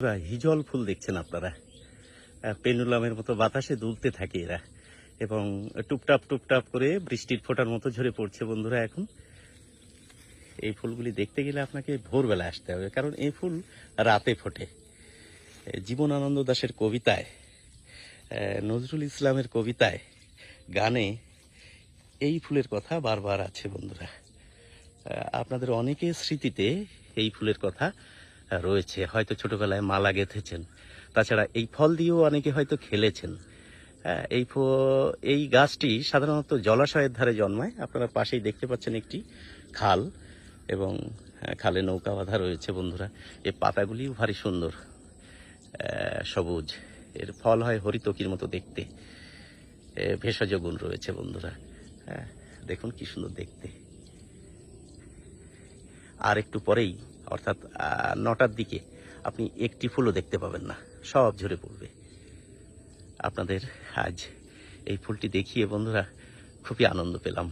হিজল ফুল দেখছেন আপনারা। পেনুলামের মতো বাতাসে দুলতে থাকে এরা। এবং টুপটাপ টুপটাপ করে বৃষ্টির ফোটার মতো ঝরে পড়ছে বন্ধুরা এখন। এই ফুলগুলি দেখতে গেলে আপনাকে ভোরবেলা আসতে হবে, কারণ এই ফুল রাতে ফোটে। জীবনানন্দ দাশের কবিতায় নজরুল ইসলামের কবিতায়, গানে এই ফুলের কথা বারবার আছে বন্ধুরা। আপনাদের অনেকের স্মৃতিতে এই ফুলের কথা রয়েছে হয়তো ছোটবেলায় মালা গেঁথেছেন। তাছাড়া এই ফল দিয়েও অনেকে হয়তো খেলেছেন। হ্যাঁ, এই এই গাছটি সাধারণত জলাশয়ের ধারে জন্মায়। আপনারা পাশেই দেখতে পাচ্ছেন একটি খাল এবং আহ, খালে নৌকা বাঁধা রয়েছে বন্ধুরা। এই পাতাগুলিও ভারী সুন্দর। সবুজ। এর ফল হয় হরিতকির মতো দেখতে। ভেষজ গুণ রয়েছে বন্ধুরা। হ্যাঁ দেখুন কি সুন্দর দেখতে। আর একটু পরেই অর্থাৎ নটার দিকে আপনি একটি ফুলও দেখতে পাবেন না। সব ঝরে পড়বে। আপনাদের আজ এই ফুলটি দেখিয়ে বন্ধুরা খুবই আনন্দ পেলাম।